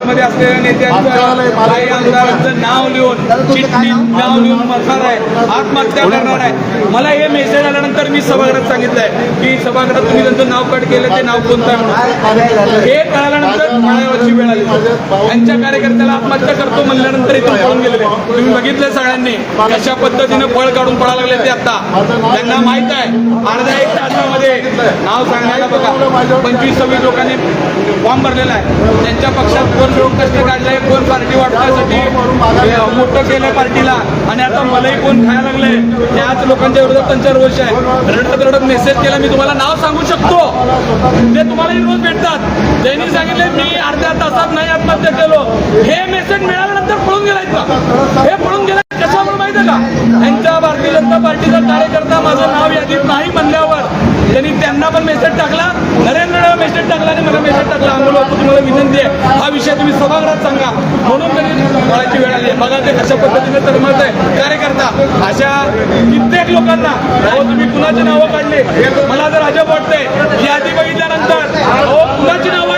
मध्ये असलेल्या नेत्यांचं नाव लिहून नाव? लिहून मरणार आहे. आत्महत्या करणार आहे. मला हे मेसेज आल्यानंतर मी सभागृहात सांगितलंय की सभागृहात तुम्ही त्यांचं नाव कट केलं ते नाव कोणतं आहे हे कळाल्यानंतर माळ्यावरची वेळ आली. त्यांच्या कार्यकर्त्याला आत्महत्या करतो म्हणल्यानंतर इथून पळून गेलेले. तुम्ही बघितलं सगळ्यांनी कशा पद्धतीनं फळ काढून पळायला लागले ते आता. त्यांना माहीत आहे. अर्ध्या एक तासामध्ये नाव सांगायला बघा. पंचवीस सव्वीस लोकांनी फॉर्म भरलेला आहे. त्यांच्या पक्षात कोण लोक कष्ट काढले कोण पार्टी वाटण्यासाठी मोठं केलं पार्टीला आणि आता मलाही कोण खायला लागले त्याच लोकांच्या विरोधात त्यांचा रोष आहे. रडत रडत मेसेज केला मी तुम्हाला नाव सांगू शकतो. ते तुम्हाला रोज भेटतात. त्यांनी सांगितले मी अर्ध्या तासात नाही आत्महत्या केलो. हे मेसेज मिळाल्यानंतर पळून गेलाय का हे पळून गेलाय कशामुळे माहिती आहे का? यांच्या भारतीय जनता पार्टीचा कार्यकर्ता माझं नाव यादीत नाही म्हणल्यावर त्यांना पण मेसेज टाकला. नरेंद्रला मेसेज टाकला आणि मला मेसेज टाकला. आम्हाला तुम्हाला विनंती आहे. हा विषय तुम्ही सभागृहात सांगा. म्हणून तरी वळायची वेळ आली बघा ते कशा पद्धतीने तर मत आहे कार्यकर्ता अशा कित्येक लोकांना अहो तुम्ही कुणाची नावं काढले? मला जर अजब वाटतंय यादी बघितल्यानंतर अहो कुणाची नावं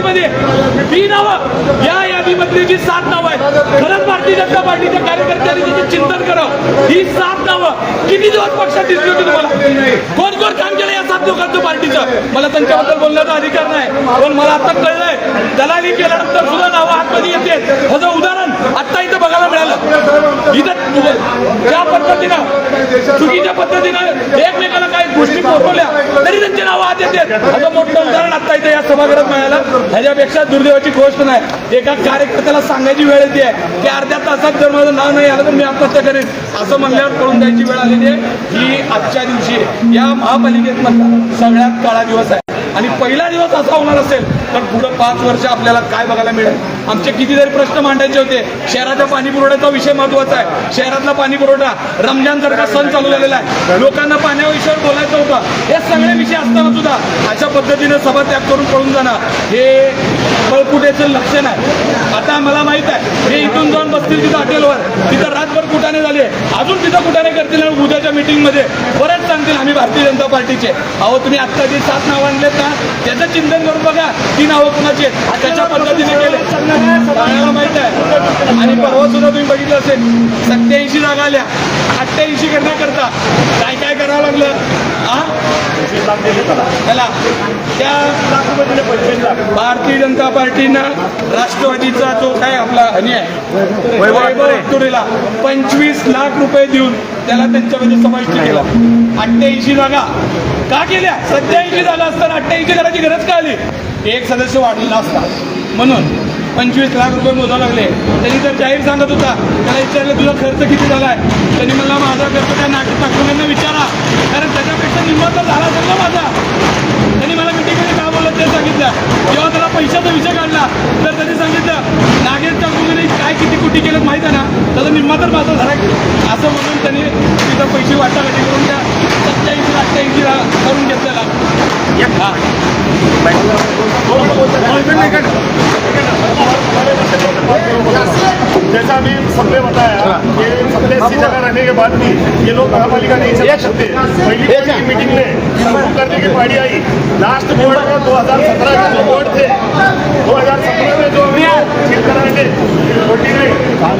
यादीमध्ये ती नावं या यादीमधली जी सात नावं आहेत. खरंच भारतीय जनता पार्टीच्या कार्यकर्त्यांनी त्याचे चिंतन करावं. ही सात नावं किती दिवस पक्षात दिसली होती तुम्हाला? कोण कोण काम केलं या सात लोकांचं पार्टीचं? मला त्यांच्याबद्दल बोलण्याचा अधिकार नाही. पण मला आता कळलंय दलाली केल्यानंतर सुद्धा नावं आतमध्ये येते. ह्याचं उदाहरण आत्ता इथं बघा. मिळालं इथं ज्या पद्धतीनं चुकीच्या पद्धतीनं एकमेकाला काही गोष्टी पोहोचवल्या तरी त्यांची नावं आत येते. असं मोठं उदाहरण आता इथे या सभागृहात मिळालं. ह्याच्यापेक्षा दुर्दैवाची गोष्ट नाही. एका कार्यकर्त्याला सांगायची वेळ येते. की अर्ध्या तासात जर माझं नाव नाही आलं तर मी आत्महत्या करेन. असं म्हणल्यावर पळून द्यायची वेळ आलेली आहे. ही आजच्या दिवशी या महापालिकेत सगळ्यात काळा दिवस आहे. आणि पहिला दिवस असा होणार असेल तर पुढं पाच वर्ष आपल्याला काय बघायला मिळेल? आमचे कितीतरी प्रश्न मांडायचे होते. शहराच्या पाणी पुरवठ्याचा विषय महत्त्वाचा आहे. शहरातला पाणी पुरवठा रमजान सारखा सण चालू झालेला आहे. लोकांना पाण्याविषयी बोलायचं होतं. हे सगळे विषय असताना सुद्धा अशा पद्धतीने सभा त्याग करून पळून जाणं हे पळकुटेचं लक्षण आहे. आता मला माहीत आहे हे इथून जाऊन बसतील तिथं हॉटेलवर. तिथं रातभर कुठाने झाले. अजून तिथं कुठाने करतील आणि उद्याच्या मीटिंगमध्ये परत सांगतील आम्ही भारतीय जनता पार्टीचे. अहो तुम्ही आत्ता जे सात नाव आणलेत ना त्याचं चिंतन करून बघा ती नावं कुणाची त्याच्या पद्धतीने केले. सगळ्यांना माहीत आहे. आणि परवा सुद्धा तुम्ही बघितलं असेल सत्याऐंशी जागा आल्या. अठ्ठ्याऐंशी करण्याकरता काय काय करावं लागलं? हा त्याला त्या भारतीय जनता पार्टीनं राष्ट्रवादीचा जो काय आपला हनी आहे वैभव तुरेला पंचवीस लाख रुपये देऊन त्याला त्यांच्यामध्ये समाविष्ट केला. अठ्ठ्याऐंशी जागा का केल्या? सत्याऐंशी जागा असताना अठ्ठ्याऐंशी करायची गरज का आली? एक सदस्य वाढलेला असता. म्हणून पंचवीस लाख रुपये मोजावं लागले. त्यांनी तर जाहीर सांगत होता त्याला विचारलं तुझा खर्च किती झाला आहे त्यांनी मला माझा खर्च त्या नाटक टाकून विचारा. कारण त्याच्यापेक्षा निम्मा तर झाला असेल ना माझा. त्यांनी मला मिटिंगमध्ये काय बोललं ते सांगितलं. जेव्हा त्याला पैशाचा विषय काढला तर त्यांनी सांगितलं नागेश टाकून काय किती कुठे केलं माहीत आहे ना? त्याचा निम्मा तर माझा झाला असं म्हणून त्यांनी तिथं पैसे वाटाघाटी करून त्या सत्याऐंशी अठ्ठ्याऐंशी करून घेतलेला हा जैसा अभी सबने बताया कि सबने ऐसी जगह रहने के बाद भी ये लोग महापालिका नहीं चला सकते पहली की मीटिंग में शुरू करने की पार्टी आई। लास्ट बोर्ड का दो हज़ार सत्रह के जो बोर्ड थे दो हज़ार सत्रह में जो छोटी नहीं आज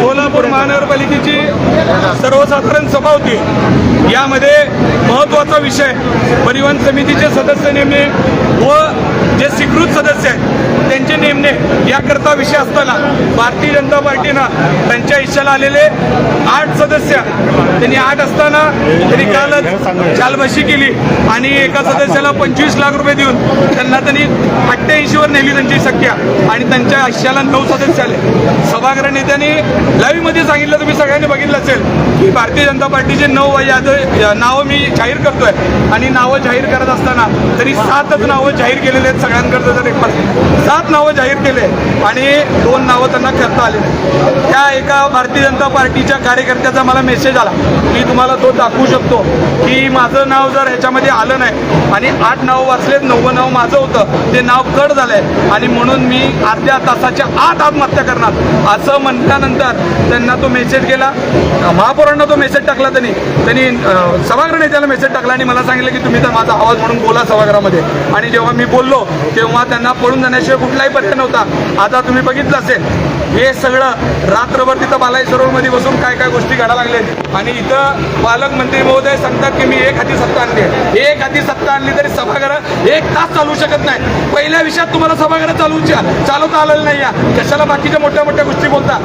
कोल्हापूर महानगरपालिकेची सर्वसाधारण सभा होती. यामध्ये महत्त्वाचा विषय परिवहन समितीचे सदस्य नेमणे व जे स्वीकृत सदस्य आहेत त्यांचे नेमणे याकरता विषय असताना भारतीय जनता पार्टीनं त्यांच्या इच्छाला आलेले आठ सदस्य त्यांनी आठ असताना त्यांनी कालच चालबाशी केली आणि एका सदस्याला पंचवीस लाख रुपये देऊन त्यांना त्यांनी अठ्ठ्याऐंशीवर नेली त्यांची संख्या आणि त्यांच्या आयुष्याला नऊ सदस्य आले. सभागृह नेत्यांनी लाईव्हमध्ये सांगितलं तुम्ही सगळ्यांनी बघितलं असेल की भारतीय जनता पार्टीचे नऊ यादव नावं मी जाहीर करतोय आणि नावं जाहीर करत असताना तरी सातच नावं जाहीर केलेले आहेत सगळ्यांकडचं जर एक सात नावं नावं जाहीर केले आणि दोन नावं त्यांना करता आले. त्या एका भारतीय जनता पार्टीच्या कार्यकर्त्याचा मला मेसेज आला मी तुम्हाला तो दाखवू शकतो की माझं नाव जर ह्याच्यामध्ये आलं नाही आणि आठ नावं वाचलेत नव्वं नाव माझं होतं ते नाव कट झालंय आणि म्हणून मी अर्ध्या तासाच्या आत आत्महत्या करणार. असं म्हटल्यानंतर त्यांना तो मेसेज गेला. महापौरांना तो मेसेज टाकला त्यांनी. त्यांनी सभागृह नेत्याला मेसेज टाकला आणि मला सांगितलं की तुम्ही तर माझा आवाज म्हणून बोला सभागृहामध्ये. आणि जेव्हा मी बोललो तेव्हा त्यांना पळून जाण्याशिवाय कुठलाही पर्याय नव्हता. आता तुम्ही बघितलं असेल. हे सगळं रात्रभर तिथं बालाई सरोवरमध्ये बसून काय काय गोष्टी घडा लागल्यात आणि इथं पालकमंत्री महोदय सांगतात की मी एक हाती सत्ता आणली आहे. एक हाती सत्ता आणली तरी सभागृह एक तास चालू शकत नाही. पहिल्या विषयात तुम्हाला सभागृह चालवूच्या चालवता आलेलं नाही या. कशाला बाकीच्या मोठ्या मोठ्या गोष्टी बोलता?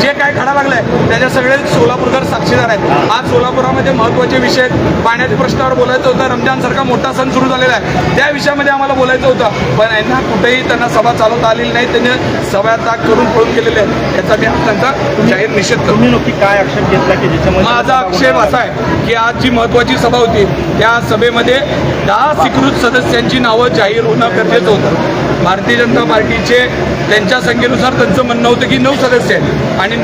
जे काय घडा लागलंय त्याच्या सगळे सोलापूरकर साक्षीदार आहेत. आज सोलापुरामध्ये महत्त्वाचे विषय आहेत पाण्याच्या प्रश्नावर बोलायचं होतं. रमजानसारखा मोठा सण सुरू झालेला आहे. त्या विषयामध्ये आम्हाला बोलायचं होतं. पण यांना कुठेही त्यांना सभा चालवता आलेली नाही. त्यांनी सभा ताक करून पळून गेलेले आहेत. याचा मी त्यांचा जाहीर निषेध करतो. तुम्ही नक्की काय आक्षेप घेतला की ज्याच्यामध्ये माझा आक्षेप असा आहे की आज जी महत्वाची सभा होती त्या सभेमध्ये दहा स्वीकृत सदस्यांची नावं जाहीर होणं गरजेचं होतं. भारतीय जनता पार्टीचे त्यांच्या संख्येनुसार त्यांचं म्हणणं होतं की नऊ सदस्य आहेत. आणि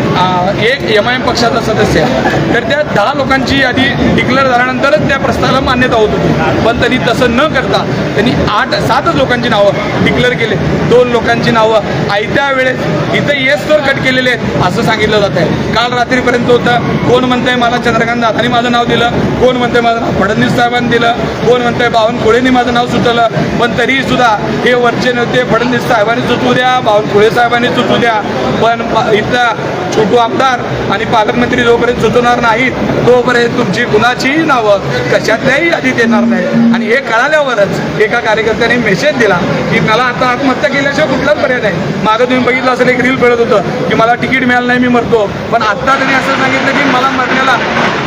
एक एम आय एम पक्षाचा सदस्य आहे. तर त्या दहा लोकांची यादी डिक्लेअर झाल्यानंतरच त्या प्रस्तावाला मान्यता होत होती. पण त्यांनी तसं न करता त्यांनी आठ सातच लोकांची नावं डिक्लेअर केले. दोन लोकांची नावं. आयत्या वेळेस इथं येस तर कट केलेले आहेत असं सांगितलं जात आहे काल रात्रीपर्यंत होतं कोण म्हणतंय मला चंद्रकांत दादानी माझं नाव दिलं कोण म्हणतंय माझं नाव फडणवीस साहेबांनी दिलं कोण म्हणतंय बावनकुळेंनी माझं नाव सुचवलं पण तरीसुद्धा हे वरचे ते फडणवीस साहेबांनी सुचवू द्या बावनकुळे साहेबांनी सुचवू द्या. पण इथला इथं छोटू आमदार आणि पालकमंत्री जोपर्यंत सुचवणार नाहीत तोपर्यंत तुमची कुणाचीही नावं कशातल्याही यादीत येणार नाही आणि हे कळाल्यावरच एका कार्यकर्त्याने मेसेज दिला की मला आता आत्महत्या केल्याशिवाय कुठलाच पर्याय नाही. मागं तुम्ही बघितलं असेल एक रील पडत होतं की मला तिकीट मिळालं नाही मी मरतो. पण आत्ता त्यांनी असं सांगितलं की मला मरण्याला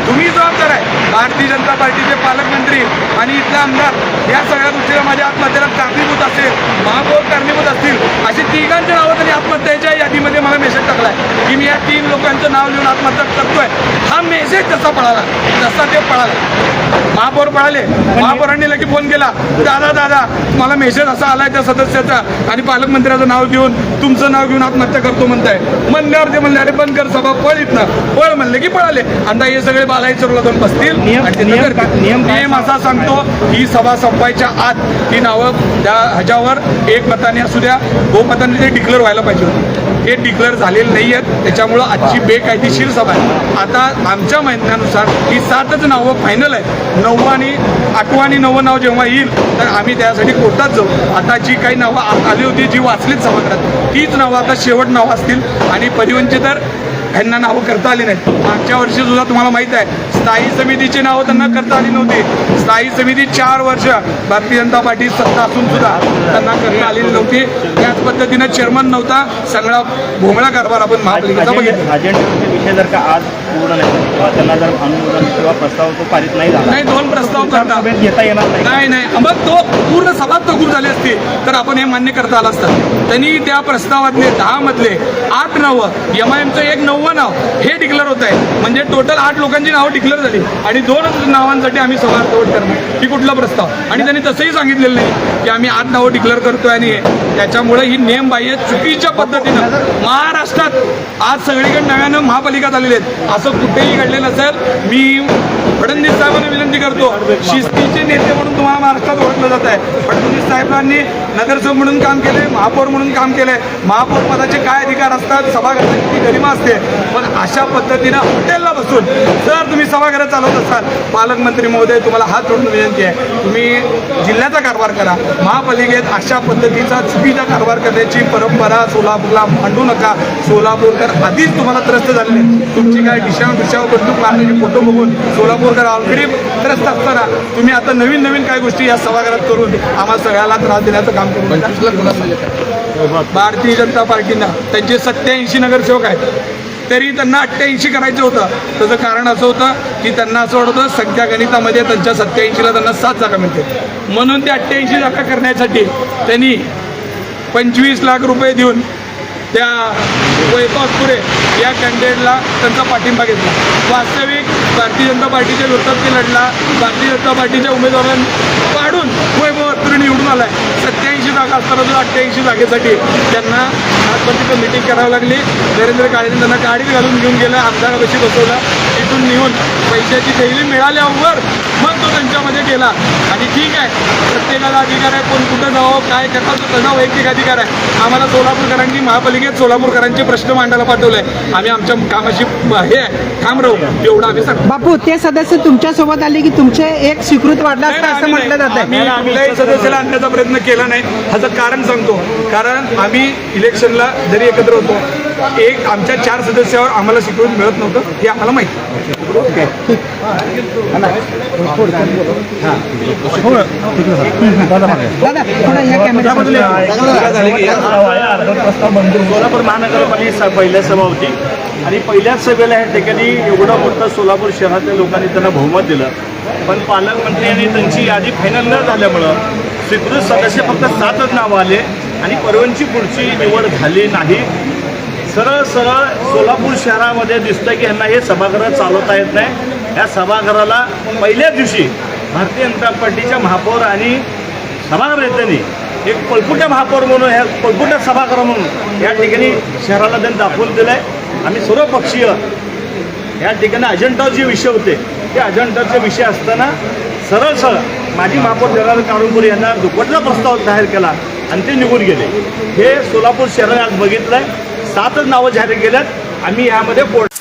तुम्ही जबाबदार आहे. भारतीय जनता पार्टीचे पालकमंत्री आणि इथले आमदार या सगळ्या गोष्टीला माझ्या आत्महत्येला कारणीभूत असेल महापौर कारणीभूत असतील अशी तिघांच्या नावं त्यांनी आत्महत्याच्या यादीमध्ये मला मेसेज टाकलाय. की मी या तीन लोकांचं नाव लिहून आत्महत्या करतोय. हा मेसेज जसा पळाला तसा ते पळाला. महापौर पळाले. महापौरांनी लगेच फोन केला दादा दादा मला मेसेज असा आलाय त्या सदस्याचा आणि पालकमंत्र्याचं नाव घेऊन तुमचं नाव घेऊन आत्महत्या करतो म्हणताय. म्हणल्यावर ते म्हणले अरे बंद कर सभा पळ इथनं. पळ म्हणले की पळाले. आता हे सगळे चरूला जाऊन बसतील. नियम- असा सांगतो ही सभा संपायच्या आत ही नावं त्या ह्याच्यावर एक मताने असू द्या बहुमताने ते डिक्लेअर व्हायला पाहिजे होतं. हे डिक्लेअर झालेले नाही आहेत त्याच्यामुळं आजची बेकायदेशीर सभा आहे. आता आमच्या म्हणण्यानुसार ही सातच नावं फायनल आहे नववं आणि आठवं आणि नववं नाव जेव्हा येईल तर आम्ही त्यासाठी कोर्टात जाऊ. आता जी काही नावं आली होती जी वाचलीत सभागृहात तीच नावं आता शेवट नावं असतील. आणि परिवहनचे तर ह्यांना नावं करता आली नाहीत. मागच्या वर्षी सुद्धा तुम्हाला माहीत आहे स्थायी समितीची नावं त्यांना करता आली नव्हती. स्थायी समिती चार वर्ष भारतीय जनता पार्टी सत्ता असून सुद्धा त्यांना करता आलेली नव्हती. त्याच पद्धतीनं चेअरमन नव्हता सगळा भोंगळा कारभार आपण महापालिकेचा बघितला. विषय जर का आज पूर्ण नाही किंवा त्यांना जर अनुमोदन किंवा प्रस्ताव तो पारित नाही झाला. नाही दोन प्रस्ताव करता. सभेत घेता येणार नाही. नाही नाही. मग तो पूर्ण सभा तगूर झाली असती. तर आपण हे मान्य करता आलं असतं. त्यांनी त्या प्रस्तावातले दहा मधले आठ नावं एम आय एमचं एक नववं नाव हे डिक्लेअर होत आहे म्हणजे टोटल आठ लोकांची नावं डिक्लेअर झाली. आणि दोन नावांसाठी आम्ही सभा अर्धवट करणार. ही कुठला प्रस्ताव? आणि त्यांनी तसंही सांगितलेलं नाही की आम्ही आठ नावं डिक्लेअर करतोय आणि हे. त्याच्यामुळे ही नेमबाह्य चुकीच्या पद्धतीनं महाराष्ट्रात आज सगळीकडे नव्यानं महापालिका झालेले आहेत. असं कुठेही घडलेलं नसेल मी फडणवीस साहेबांना विनंती करतो शिस्तीचे नेते म्हणून तुम्हाला महाराष्ट्रात ओळखलं जात आहे. फडणवीस साहेबांनी नगरसेवक म्हणून काम केले महापौर म्हणून काम केलंय. महापौर पदाचे काय अधिकार असतात? सभागृहाची किती गरिमा असते? अशा पद्धतीनं हॉटेलला बसून जर तुम्ही सभागृह चालवत असाल पालकमंत्री महोदय तुम्हाला हात जोडून विनंती आहे तुम्ही जिल्ह्याचा कारभार करा. महापालिकेत अशा पद्धतीचा चुकीचा कारभार करण्याची परंपरा सोलापूरला मांडू नका. सोलापूरकर आधीच तुम्हाला त्रस्त झालेले. तुमची काय दिशाव दिशाव बंदूक मारण्याचे फोटो बघून सोलापूरकर ऑलरेडी त्रस्त असताना तुम्ही आता नवीन नवीन काय गोष्टी या सभागृहात करून आम्हाला सगळ्याला त्रास देण्याचं काम करून. भारतीय जनता पार्टीनं. त्यांचे सत्याऐंशी नगरसेवक आहेत. तरी त्यांना अठ्ठ्याऐंशी करायचं होतं. त्याचं कारण असं होतं की त्यांना असं वाटतं होतं संख्या गणितामध्ये त्यांच्या सत्याऐंशीला त्यांना सात जागा मिळते म्हणून ते अठ्ठ्याऐंशी जागा करण्यासाठी त्यांनी पंचवीस लाख रुपये देऊन त्या वैभव पुरे या कॅन्डिडेटला त्यांचा पाठिंबा घेतला. वास्तविक भारतीय जनता पार्टीच्या विरोधात ते लढला. भारतीय जनता पार्टीच्या उमेदवारांना पाडून वैभव निवडून निवडून आहे सत्याऐंशी जागा असताना सुद्धा अठ्ठ्याऐंशी जागेसाठी त्यांना आजपर्यंत मिटिंग करावी लागली. नरेंद्र काळेने त्यांना गाडीत घालून घेऊन गेला. आमदारापाशी बसवला. तिथून नेऊन पैशाची थैली मिळाल्यावर मग तो त्यांच्यामध्ये गेला. आणि ठीक आहे प्रत्येकाला अधिकार आहे कोण कुठं जावं काय करावं तो त्याचा वैयक्तिक अधिकार आहे. आम्हाला सोलापूरकरांनी महापालिकेत सोलापूरकरांचे प्रश्न मांडायला पाठवले. आम्ही आमच्या कामाशी हे आहे, ठाम राहू एवढं आम्ही सांगतो. बापू ते सदस्य तुमच्यासोबत आले की तुमचे एक स्वीकृत वाढला असता असं म्हटलं जात आम्ही आहे कुठल्याही सदस्याला आणण्याचा प्रयत्न केला नाही. ह्याचं कारण सांगतो. कारण आम्ही इलेक्शनला जरी एकत्र होतो एक आमच्या चार सदस्यावर आम्हाला स्वीकृत मिळत नव्हतं हे आम्हाला माहिती. सोलापूर महानगरपालिका पहिल्या सभा होती आणि पहिल्याच सभेला या ठिकाणी एवढं मोठं सोलापूर शहरातल्या लोकांनी त्यांना बहुमत दिलं पण पालकमंत्री आणि त्यांची यादी फायनल न झाल्यामुळं स्वीकृत सदस्य फक्त सातच नावं आले आणि परवानची पुढची निवड झाली नाही. सरळ सरळ सोलापूर शहरामध्ये दिसतं की यांना हे सभागृह चालवता येत नाही. या सभागृहाला पहिल्याच दिवशी भारतीय जनता पार्टीच्या महापौर आणि सभागृह नेत्यांनी एक पळपुट्या महापौर म्हणून ह्या पळपुट्या सभागृह म्हणून या ठिकाणी शहराला त्यांनी दाखवून दिलं आहे आम्ही सर्व पक्षीय या ठिकाणी अजंठा जे विषय होते. ते अजंटाचे विषय असताना सरळ सरळ माजी महापौर जगार कारुंपुरी यांना दुपटला प्रस्ताव जाहीर केला आणि ते निघून गेले. हे सोलापूर शहराने आज बघितलंय. सातच नावं जाहीर केल्यात. आम्ही यामध्ये पोर्ट